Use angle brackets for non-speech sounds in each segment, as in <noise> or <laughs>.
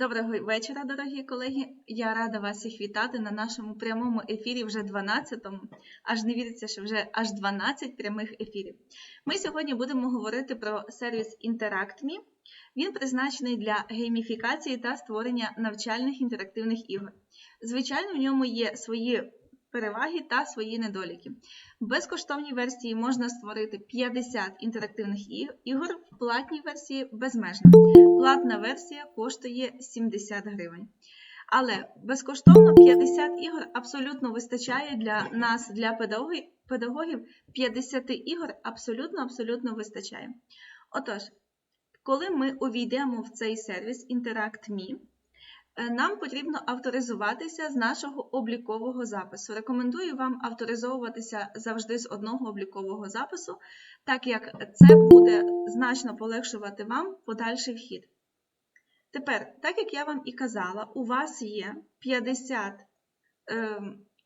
Доброго вечора, дорогі колеги. Я рада вас всіх вітати на нашому прямому ефірі, вже 12-му. Аж не віриться, що вже аж 12 прямих ефірів. Ми сьогодні будемо говорити про сервіс InteractMe. Він призначений для гейміфікації та створення навчальних інтерактивних ігор. Звичайно, в ньому є свої переваги та свої недоліки. В безкоштовній версії можна створити 50 інтерактивних ігор, в платній версії безмежно. Платна версія коштує 70 гривень. Але безкоштовно 50 ігор абсолютно вистачає для нас, для педагогів. Педагогів 50 ігор абсолютно абсолютно вистачає. Отож, коли ми увійдемо в цей сервіс InteractMe, нам потрібно авторизуватися з нашого облікового запису. Рекомендую вам авторизовуватися завжди з одного облікового запису, так як це буде значно полегшувати вам подальший вхід. Тепер, так як я вам і казала, у вас є 50 е,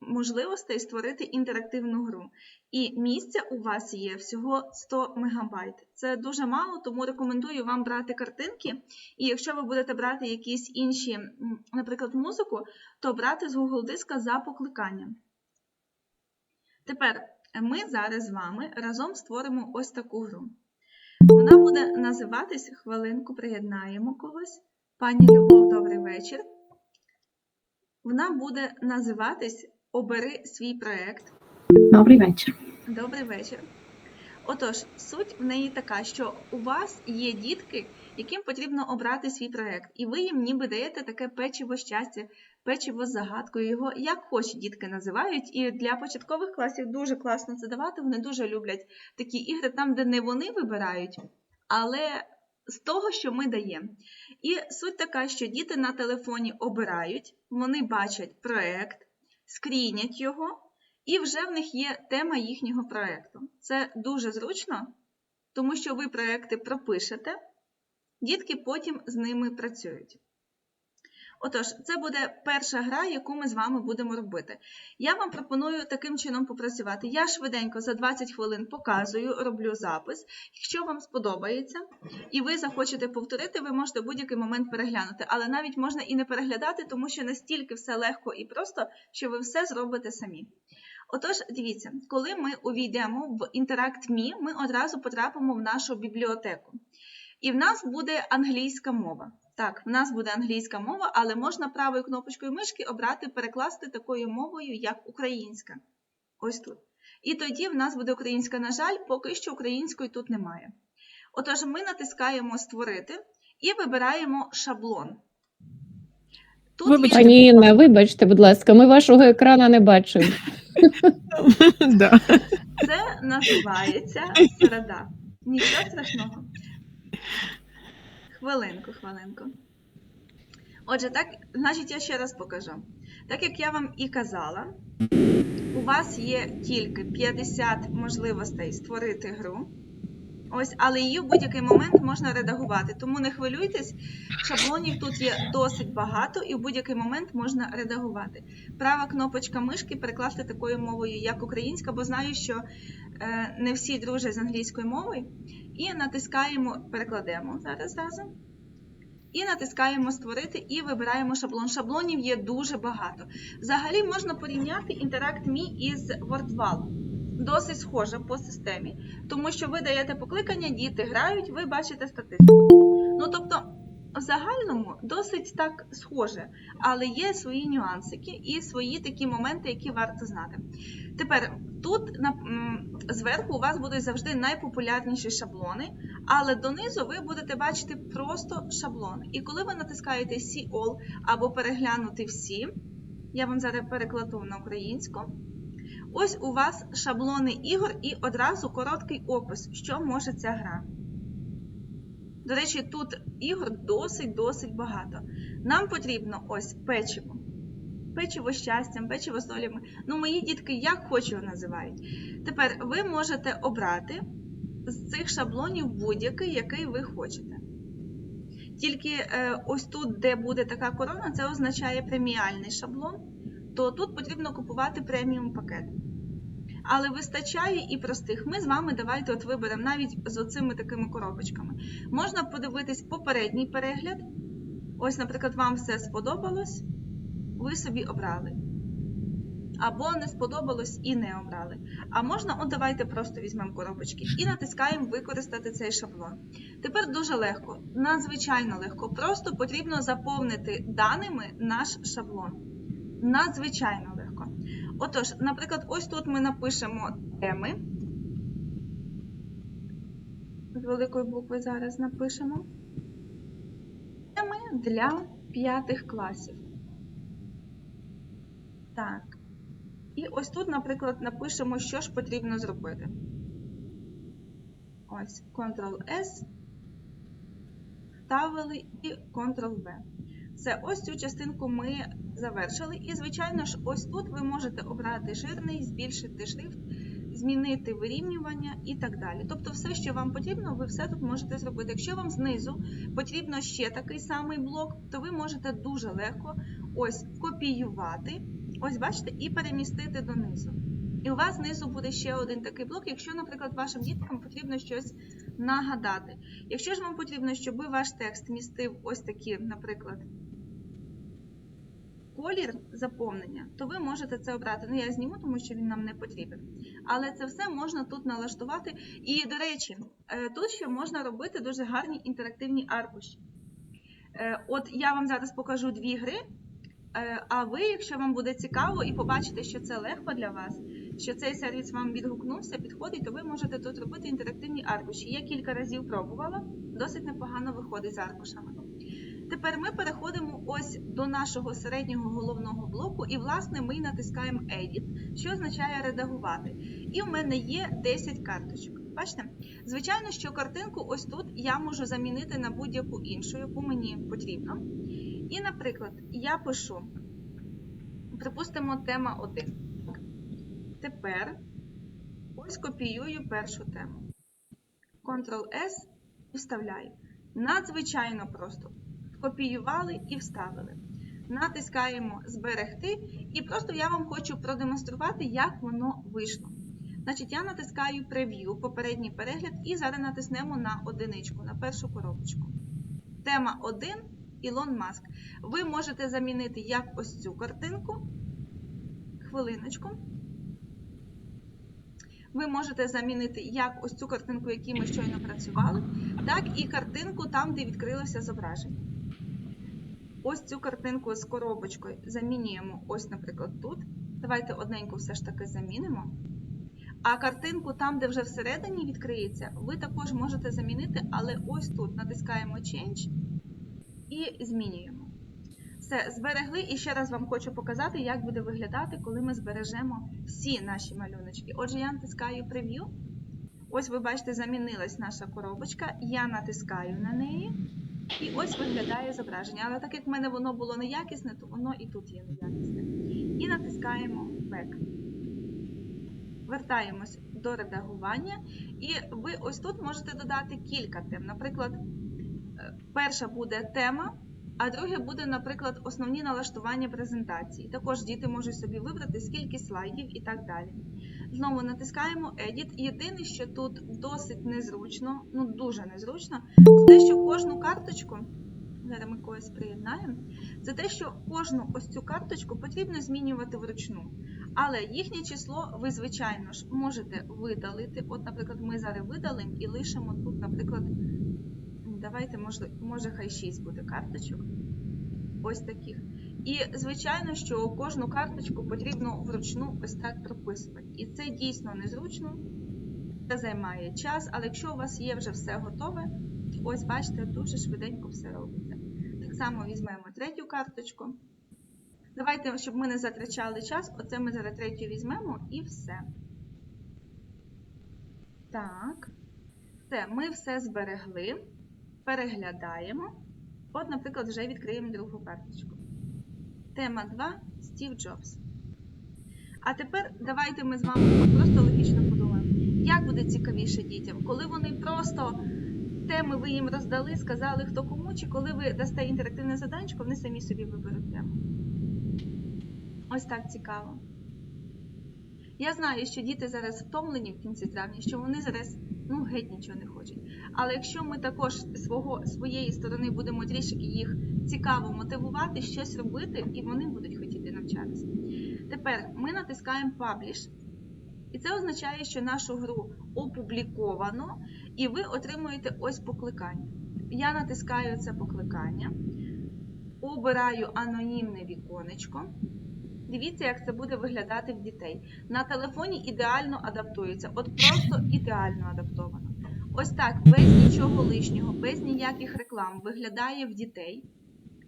можливостей створити інтерактивну гру. І місця у вас є всього 100 МБ. Це дуже мало, тому рекомендую вам брати картинки. І якщо ви будете брати якісь інші, наприклад, музику, то брати з Google диска за покликанням. Тепер ми зараз з вами разом створимо ось таку гру. Вона буде називатись хвилинку, приєднаємо когось. Пані Любов, добрий вечір. Вона буде називатись Обери свій проект. Добрий вечір. Добрий вечір. Отож, суть в неї така, що у вас є дітки, яким потрібно обрати свій проект, і ви їм ніби даєте таке печиво щастя, печиво з загадкою. Його як хочуть дітки називають. І для початкових класів дуже класно це давати. Вони дуже люблять такі ігри, там, де не вони вибирають, але з того, що ми даємо. І суть така, що діти на телефоні обирають, вони бачать проект, скрінять його. І вже в них є тема їхнього проєкту. Це дуже зручно, тому що ви проєкти пропишете, дітки потім з ними працюють. Отож, це буде перша гра, яку ми з вами будемо робити. Я вам пропоную таким чином попрацювати. Я швиденько за 20 хвилин показую, роблю запис. Якщо вам сподобається і ви захочете повторити, ви можете будь-який момент переглянути. Але навіть можна і не переглядати, тому що настільки все легко і просто, що ви все зробите самі. Отож, дивіться, коли ми увійдемо в InteractMe, ми одразу потрапимо в нашу бібліотеку. І в нас буде англійська мова. Так, в нас буде англійська мова, але можна правою кнопочкою мишки обрати перекласти такою мовою, як українська. Ось тут. І тоді в нас буде українська, на жаль, поки що української тут немає. Отож, ми натискаємо Створити і вибираємо шаблон. Тут Вибачте, є- Пані Інна, вибачте, будь ласка, ми вашого екрана не бачимо. <laughs> Це називається середа. Нічого страшного. Хвилинку, хвилинку. Отже, так, значить, я ще раз покажу. Так як я вам і казала, у вас є тільки 50 можливостей створити гру. Ось, але її в будь-який момент можна редагувати. Тому не хвилюйтесь, шаблонів тут є досить багато, і в будь-який момент можна редагувати. Права кнопочка мишки перекласти такою мовою, як українська, бо знаю, що е, не всі дружать з англійською мовою. І натискаємо, перекладемо зараз разом. І натискаємо Створити і вибираємо шаблон. Шаблонів є дуже багато. Взагалі можна порівняти InteractMe із WordWall. Досить схожа по системі, тому що ви даєте покликання, діти грають, ви бачите статистику. Ну тобто, в загальному досить так схоже, але є свої нюансики і свої такі моменти, які варто знати. Тепер тут на, зверху у вас будуть завжди найпопулярніші шаблони, але донизу ви будете бачити просто шаблони. І коли ви натискаєте See All або переглянути всі, я вам зараз перекладу на українську. Ось у вас шаблони ігор і одразу короткий опис, що може ця гра. До речі, тут ігор досить-досить багато. Нам потрібно ось печиво. Печиво з щастям, печиво з долями. Ну, мої дітки як хочу називають. Тепер ви можете обрати з цих шаблонів будь-який, який ви хочете. Тільки е, ось тут, де буде така корона, це означає преміальний шаблон, то тут потрібно купувати преміум пакет. Але вистачає і простих. Ми з вами давайте от виберемо навіть з оцими такими коробочками. Можна подивитись попередній перегляд. Ось, наприклад, вам все сподобалось, ви собі обрали. Або не сподобалось і не обрали. А можна, от давайте просто візьмемо коробочки і натискаємо використати цей шаблон. Тепер дуже легко, надзвичайно легко. Просто потрібно заповнити даними наш шаблон. Надзвичайно легко. Отож, наприклад, ось тут ми напишемо теми. З великої букви зараз напишемо. Теми для п'ятих класів. Так. І ось тут, наприклад, напишемо, що ж потрібно зробити. Ось Ctrl-S, вставили і Ctrl-V. Все, ось цю частинку ми завершили. І, звичайно ж, ось тут ви можете обрати жирний, збільшити шрифт, змінити вирівнювання і так далі. Тобто, все, що вам потрібно, ви все тут можете зробити. Якщо вам знизу потрібно ще такий самий блок, то ви можете дуже легко ось копіювати, ось бачите, і перемістити донизу. І у вас знизу буде ще один такий блок, якщо, наприклад, вашим діткам потрібно щось нагадати. Якщо ж вам потрібно, щоб ваш текст містив ось такі, наприклад, колір заповнення, то ви можете це обрати. Ну, я зніму, тому що він нам не потрібен. Але це все можна тут налаштувати. І, до речі, е, тут ще можна робити дуже гарні інтерактивні аркуші. Е, От я вам зараз покажу дві гри. Е, А ви, якщо вам буде цікаво і побачите, що це легко для вас, що цей сервіс вам відгукнувся, підходить, то ви можете тут робити інтерактивні аркуші. Я кілька разів пробувала, досить непогано виходить з аркушами. Тепер ми переходимо ось до нашого середнього головного блоку, і, власне, ми натискаємо Edit, що означає редагувати. І в мене є 10 карточок. Бачите? Звичайно, що картинку ось тут я можу замінити на будь-яку іншу, яку мені потрібно. І, наприклад, я пишу, припустимо, тема 1. Тепер ось копіюю першу тему. Ctrl-S і вставляю. Надзвичайно просто. Копіювали і вставили. Натискаємо Зберегти, і просто я вам хочу продемонструвати, як воно вийшло. Значить, я натискаю прев'ю, попередній перегляд, і зараз натиснемо на одиничку, на першу коробочку. Тема 1 Ілон Маск. Ви можете замінити як ось цю картинку. Хвилиночку. Ви можете замінити як ось цю картинку, яку ми щойно працювали, так і картинку там, де відкрилося зображення. Ось цю картинку з коробочкою замінюємо ось, наприклад, тут. Давайте одненьку все ж таки замінимо. А картинку там, де вже всередині відкриється, ви також можете замінити, але ось тут натискаємо Change і змінюємо. Все, зберегли. І ще раз вам хочу показати, як буде виглядати, коли ми збережемо всі наші малюночки. Отже, я натискаю Preview. Ось ви бачите, замінилась наша коробочка. Я натискаю на неї. І ось виглядає зображення. Але так як в мене воно було неякісне, то воно і тут є неякісне. І натискаємо Back. Вертаємось до редагування. І ви ось тут можете додати кілька тем. Наприклад, е, перша буде тема, а друге буде, наприклад, основні налаштування презентації. Також діти можуть собі вибрати, скільки слайдів і так далі. Знову натискаємо Edit. Єдине, що тут досить незручно, ну дуже незручно, кожну карточку, зараз ми когось приєднаємо, це те, що кожну ось цю карточку потрібно змінювати вручну. Але їхнє число ви, звичайно ж, можете видалити. От, наприклад, ми зараз видалимо і лишимо тут, наприклад, давайте, може, може хай 6 буде карточок. Ось таких. І, звичайно, що кожну карточку потрібно вручну ось так прописувати. І це дійсно незручно, це займає час, але якщо у вас є вже все готове, ось бачите, дуже швиденько все робиться. Так само візьмемо третю карточку. Давайте, щоб ми не затрачали час, оце ми зараз третю візьмемо і все. Так. Все, ми все зберегли. Переглядаємо. От, наприклад, вже відкриємо другу карточку. Тема 2 Стів Джобс. А тепер давайте ми з вами просто логічно подумаємо, як буде цікавіше дітям, коли вони просто теми ви їм роздали, сказали хто кому, чи коли ви дасте інтерактивне заданчко, вони самі собі виберуть тему. Ось так цікаво. Я знаю, що діти зараз втомлені в кінці травня, що вони зараз ну, геть нічого не хочуть. Але якщо ми також свого, своєї сторони будемо трішки їх цікаво мотивувати щось робити, і вони будуть хотіти навчатися. Тепер ми натискаємо Publish, і це означає, що нашу гру опубліковано, і ви отримуєте ось покликання. Я натискаю це покликання, обираю анонімне віконечко. Дивіться, як це буде виглядати в дітей. На телефоні ідеально адаптується, от просто ідеально адаптовано. Ось так, без нічого лишнього, без ніяких реклам виглядає в дітей.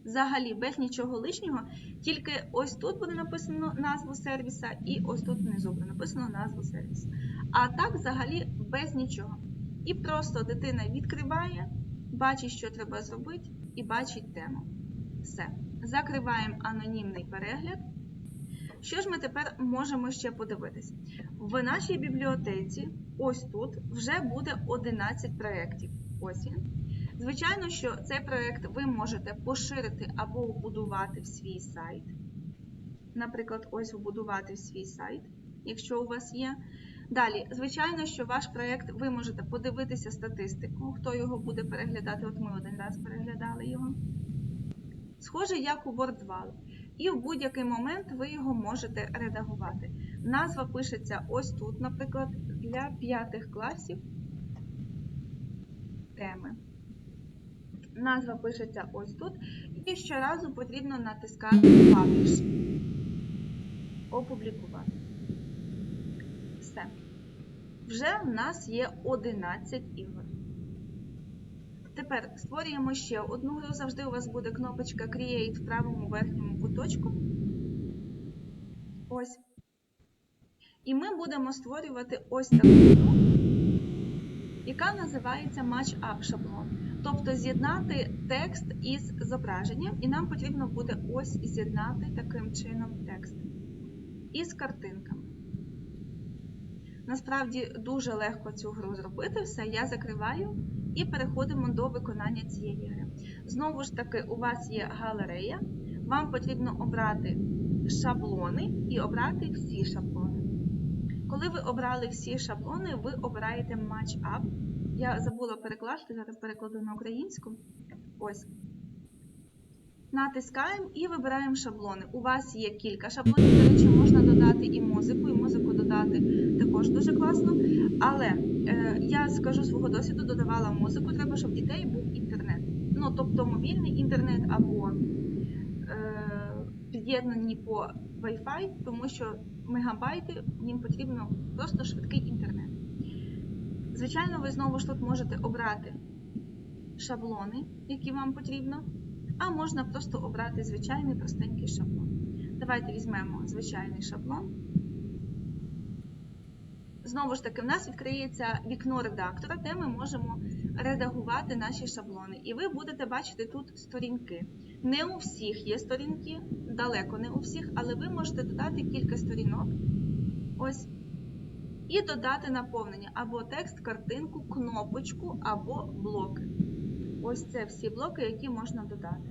Взагалі, без нічого лишнього, тільки ось тут буде написано назву сервіса, і ось тут внизу буде написано назву сервіса. А так, взагалі, без нічого. І просто дитина відкриває, бачить, що треба зробити, і бачить тему. Все. Закриваємо анонімний перегляд. Що ж ми тепер можемо ще подивитись? В нашій бібліотеці, ось тут, вже буде 11 проєктів. Ось він. Звичайно, що цей проєкт ви можете поширити або вбудувати в свій сайт. Наприклад, ось вбудувати в свій сайт, якщо у вас є. Далі, звичайно, що ваш проєкт ви можете подивитися статистику, хто його буде переглядати. От ми один раз переглядали його. Схоже, як у WordWall. І в будь-який момент ви його можете редагувати. Назва пишеться ось тут, наприклад, для п'ятих класів теми. Назва пишеться ось тут. І щоразу потрібно натискати Publish. Опублікувати. Все. Вже в нас є 11 ігор. Тепер створюємо ще одну гру. Завжди у вас буде кнопочка Create в правому верхньому куточку. Ось. І ми будемо створювати ось таку гру, яка називається Match Up шаблон. Тобто з'єднати текст із зображенням, і нам потрібно буде ось з'єднати таким чином текст із картинками. Насправді дуже легко цю гру зробити. Все, я закриваю і переходимо до виконання цієї гри. Знову ж таки, у вас є галерея. Вам потрібно обрати шаблони і обрати всі шаблони. Коли ви обрали всі шаблони, ви обираєте Match Up. Я забула перекласти, зараз перекладу на українську. Ось. Натискаємо і вибираємо шаблони. У вас є кілька шаблонів, до речі, можна додати і музику, і музику додати також дуже класно. Але е, я скажу свого досвіду, додавала музику, треба, щоб в дітей був інтернет. Ну, тобто мобільний інтернет або е, під'єднані по Wi-Fi, тому що мегабайти їм потрібно просто швидкий інтернет. Звичайно, ви знову ж тут можете обрати шаблони, які вам потрібно, а можна просто обрати звичайний простенький шаблон. Давайте візьмемо звичайний шаблон. Знову ж таки, в нас відкриється вікно редактора, де ми можемо редагувати наші шаблони. І ви будете бачити тут сторінки. Не у всіх є сторінки, далеко не у всіх, але ви можете додати кілька сторінок. Ось. І додати наповнення або текст, картинку, кнопочку або блоки. Ось це всі блоки, які можна додати.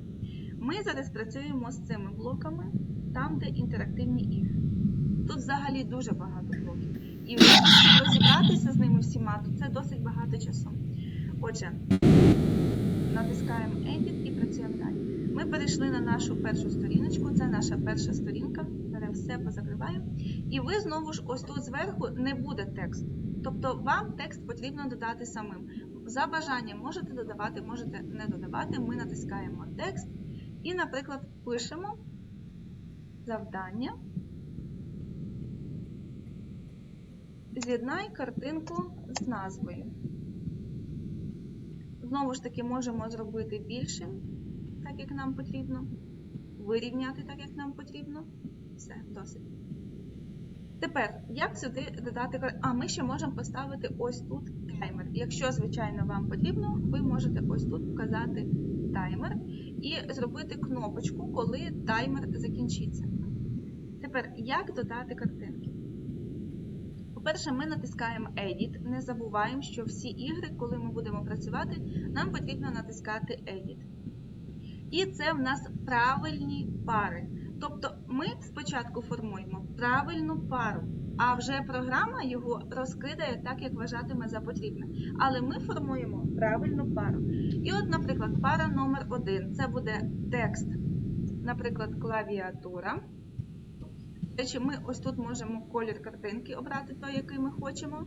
Ми зараз працюємо з цими блоками, там, де інтерактивні ігри. Тут взагалі дуже багато блоків. І розібратися з ними всіма, то це досить багато часу. Отже, натискаємо Edit і працюємо далі. Ми перейшли на нашу першу сторіночку, це наша перша сторінка. Все позакриваємо. І ви знову ж ось тут зверху не буде тексту. Тобто вам текст потрібно додати самим. За бажанням можете додавати, можете не додавати. Ми натискаємо текст і, наприклад, пишемо завдання. З'єднай картинку з назвою. Знову ж таки, можемо зробити більшим, так як нам потрібно. Вирівняти так, як нам потрібно. Все, досить. Тепер, як сюди додати А, ми ще можемо поставити ось тут таймер. Якщо, звичайно, вам потрібно, ви можете ось тут вказати таймер і зробити кнопочку, коли таймер закінчиться. Тепер, як додати картинки? По-перше, ми натискаємо Edit. Не забуваємо, що всі ігри, коли ми будемо працювати, нам потрібно натискати Edit. І це в нас правильні пари. Тобто ми спочатку формуємо правильну пару. а вже програма його розкидає так, як вважатиме за потрібне. Але ми формуємо правильну пару. І от, наприклад, пара номер один це буде текст, наприклад, клавіатура. Речі, ми ось тут можемо колір картинки обрати той, який ми хочемо.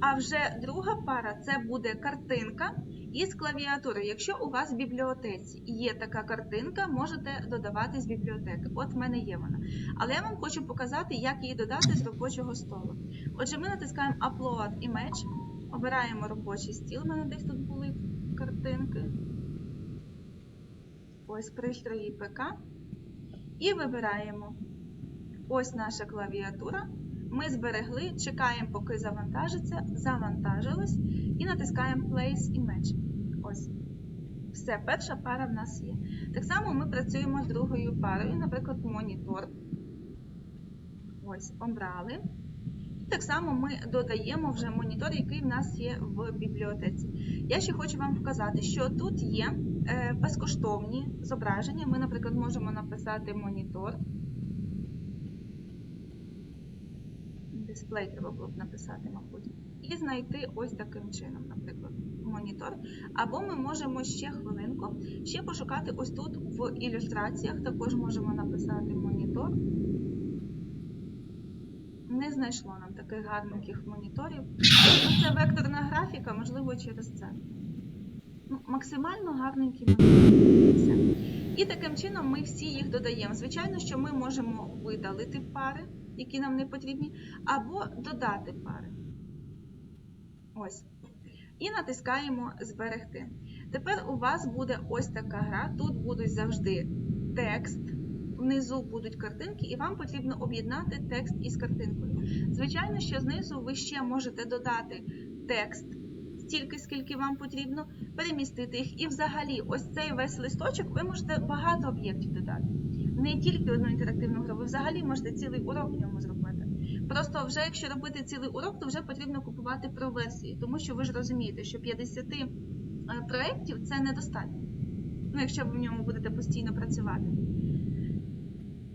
А вже друга пара це буде картинка із клавіатури. Якщо у вас в бібліотеці є така картинка, можете додавати з бібліотеки. От в мене є вона. Але я вам хочу показати, як її додати з робочого столу. Отже, ми натискаємо Upload Image, обираємо робочий стіл. У мене десь тут були картинки. Ось пристрої ПК. І вибираємо ось наша клавіатура. Ми зберегли, чекаємо, поки завантажиться, завантажилось і натискаємо Place Image. Ось. Все, перша пара в нас є. Так само ми працюємо з другою парою, наприклад, монітор. Ось, обрали. І так само ми додаємо вже монітор, який в нас є в бібліотеці. Я ще хочу вам показати, що тут є е, безкоштовні зображення. Ми, наприклад, можемо написати монітор. Дисплей треба було б написати, мабуть. І знайти ось таким чином, наприклад, монітор. Або ми можемо ще хвилинку, ще пошукати ось тут в ілюстраціях. Також можемо написати монітор. Не знайшло нам таких гарненьких моніторів. Це векторна графіка, можливо, через це. Ну, максимально гарненькі монітори. І таким чином ми всі їх додаємо. Звичайно, що ми можемо видалити пари, які нам не потрібні, або додати пари. Ось. І натискаємо Зберегти. Тепер у вас буде ось така гра. Тут будуть завжди текст, внизу будуть картинки, і вам потрібно об'єднати текст із картинкою. Звичайно, що знизу ви ще можете додати текст стільки, скільки вам потрібно, перемістити їх. І взагалі, ось цей весь листочок ви можете багато об'єктів додати. Не тільки одну інтерактивну гру, ви взагалі можете цілий урок в ньому зробити. Просто вже якщо робити цілий урок, то вже потрібно купувати про версії, тому що ви ж розумієте, що 50 е, проєктів це недостатньо. Ну, якщо ви в ньому будете постійно працювати.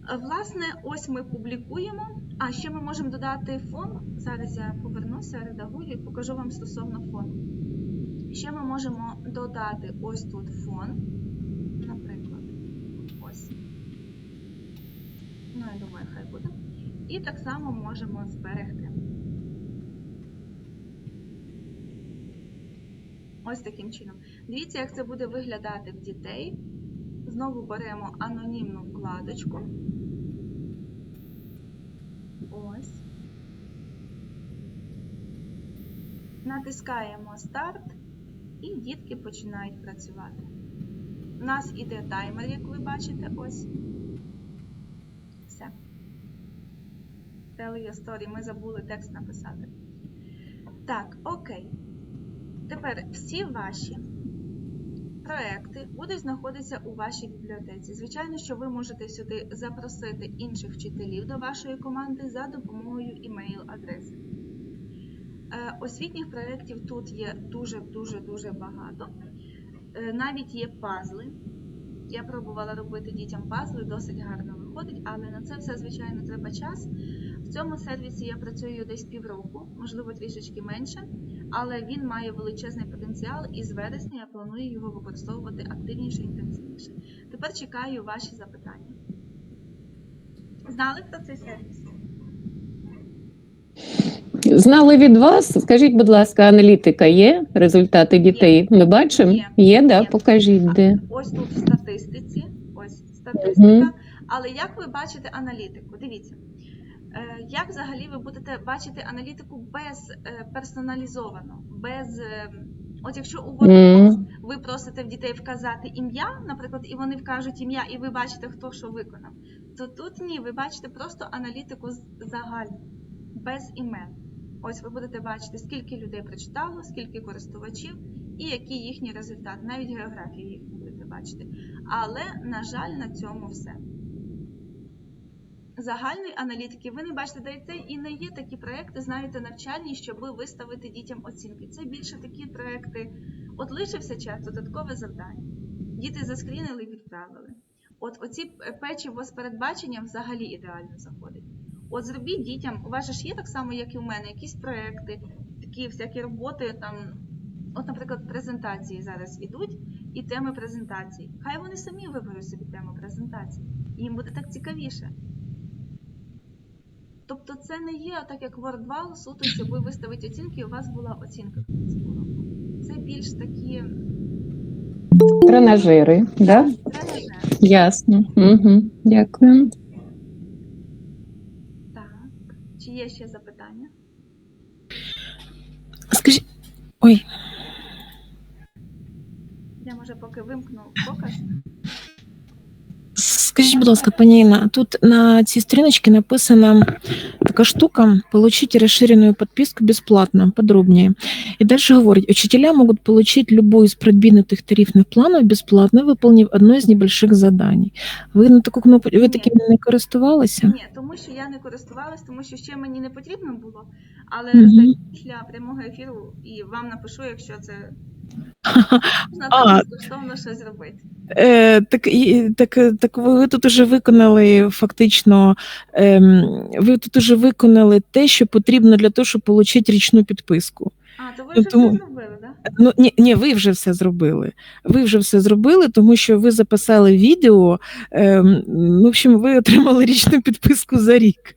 Е, Власне, ось ми публікуємо. А ще ми можемо додати фон. Зараз я повернуся, редагую і покажу вам стосовно фону. Ще ми можемо додати ось тут фон, Ну, я думаю, хай буде. І так само можемо зберегти. Ось таким чином. Дивіться, як це буде виглядати в дітей. Знову беремо анонімну вкладочку. Ось. Натискаємо старт і дітки починають працювати. У нас іде таймер, як ви бачите, ось. Все. Tell your story. Ми забули текст написати. Так, окей. Тепер всі ваші проекти будуть знаходитися у вашій бібліотеці. Звичайно, що ви можете сюди запросити інших вчителів до вашої команди за допомогою імейл-адреси. Е, Освітніх проєктів тут є дуже-дуже-дуже багато. Е, Навіть є пазли. Я пробувала робити дітям пазли, досить гарно виходить, але на це все, звичайно, треба час. В цьому сервісі я працюю десь півроку, можливо, трішечки менше, але він має величезний потенціал і з вересня я планую його використовувати активніше і інтенсивніше. Тепер чекаю ваші запитання. Знали про цей сервіс? Знали від вас. Скажіть, будь ласка, аналітика є? Результати дітей ми бачимо? Є. Є, да? Є. Покажіть де. Ось тут в статистиці. Ось статистика. Але як ви бачите аналітику? Дивіться. Е, Як взагалі ви будете бачити аналітику без е, персоналізовано, без е, от якщо у Мгм. ви просите в дітей вказати ім'я, наприклад, і вони вкажуть ім'я, і ви бачите, хто що виконав, то тут ні, ви бачите просто аналітику загальну, без імен. Ось ви будете бачити, скільки людей прочитало, скільки користувачів і які їхні результати, навіть географію їх будете бачити. Але, на жаль, на цьому все. Загальної аналітики ви не бачите, де це і не є такі проекти, знаєте, навчальні, щоб виставити дітям оцінки. Це більше такі проекти. От лишився час, додаткове завдання. Діти заскрінили і відправили. От оці печиво з передбаченням взагалі ідеально заходить. От зробіть дітям, у вас ж є так само, як і у мене, якісь проекти, такі всякі роботи там. От, наприклад, презентації зараз ідуть, і теми презентацій. Хай вони самі виберуть собі тему презентації. Їм буде так цікавіше. Тобто це не є так, як WordWall, суто, щоб ви виставите оцінки, і у вас була оцінка кінці уроку. Це більш такі Тренажери, да? тренажери. Ясно. Угу. Дякую. Так. Чи є ще запитання? Скажіть, ой, Я може поки вимкну показ. скажіть, будь ласка, пані Інна, тут на цій сторіночці написана така штука «Получить расширенную подписку бесплатно», подробнее. И дальше говорить, учителя могут получить любой из продвинутых тарифных планов бесплатно, выполнив одно из небольших заданий. Ви на таку кнопку, ви Ні. таким не користувалися? Ні, тому що я не користувалась, тому що ще мені не потрібно було. Але Мгм. після прямого ефіру і вам напишу, якщо це можна А. там безкоштовно щось зробити. Е, так, і- так, так ви тут уже виконали фактично, ем, ви тут уже виконали те, що потрібно для того, щоб отримати річну підписку. А, то ви Ну, вже тому- все зробили? Да? Ну ні, ні, ви вже все зробили. Ви вже все зробили, тому що ви записали відео. Ем, ну, в общем, ви отримали річну підписку за рік.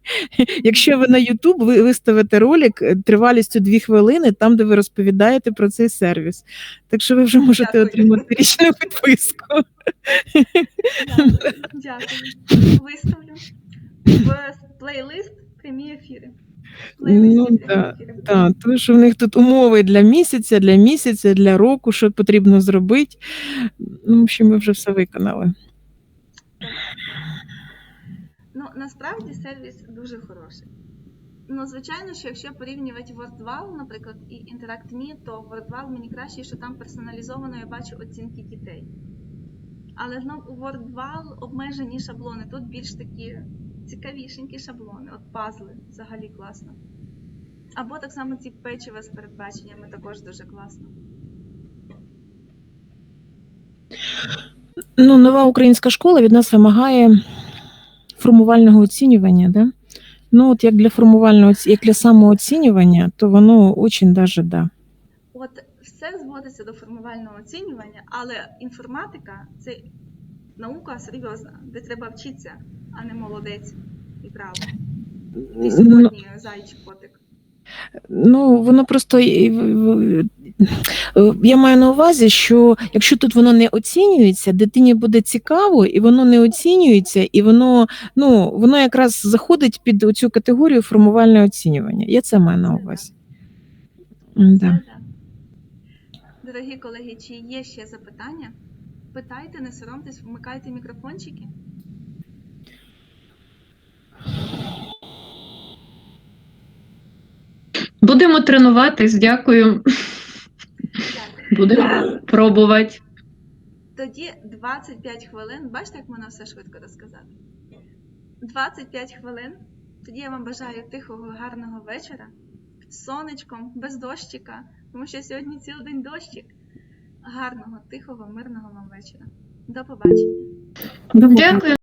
Якщо ви на YouTube, ви виставите ролик е, тривалістю 2 хвилини, там, де ви розповідаєте про цей сервіс. Так що ви вже можете Дякую. отримати річну підписку. Дякую. Дякую. Виставлю в плейлист прямі ефіри. Ну, да. Так, тому що в них тут умови для місяця, для місяця, для року, що потрібно зробити. Ну, в общем, ми вже все виконали. Ну, насправді сервіс дуже хороший. Ну, звичайно, що якщо порівнювати WordWall, наприклад, і InteractMe, то WordWall мені краще, що там персоналізовано я бачу оцінки дітей. Але знов у WordWall обмежені шаблони. Тут більш такі цікавішенькі шаблони, от пазли взагалі класно. Або так само ці печива з передбаченнями також дуже класно. Ну, нова українська школа від нас вимагає формувального оцінювання. Да? Ну, от як для формувального як для самооцінювання, то воно очень даже да. От все зводиться до формувального оцінювання, але інформатика це наука серйозна, де треба вчитися, а не молодець і право. Ти Ну, сьогодні зайчий котик. Ну, воно просто я маю на увазі, що якщо тут воно не оцінюється, дитині буде цікаво, і воно не оцінюється, і воно ну воно якраз заходить під цю категорію формувальне оцінювання. Я це маю на увазі. М, Да. Дорогі колеги, чи є ще запитання? Питайте, не соромтесь, вмикайте мікрофончики. Будемо тренуватись, дякую. Дякую. Будемо пробувати. Тоді 25 хвилин. Бачите, як можна все швидко розказати? 25 хвилин. Тоді я вам бажаю тихого, гарного вечора. З сонечком, без дощика, тому що сьогодні цілий день дощик. Гарного, тихого, мирного вам вечора. До побачення. Дякую.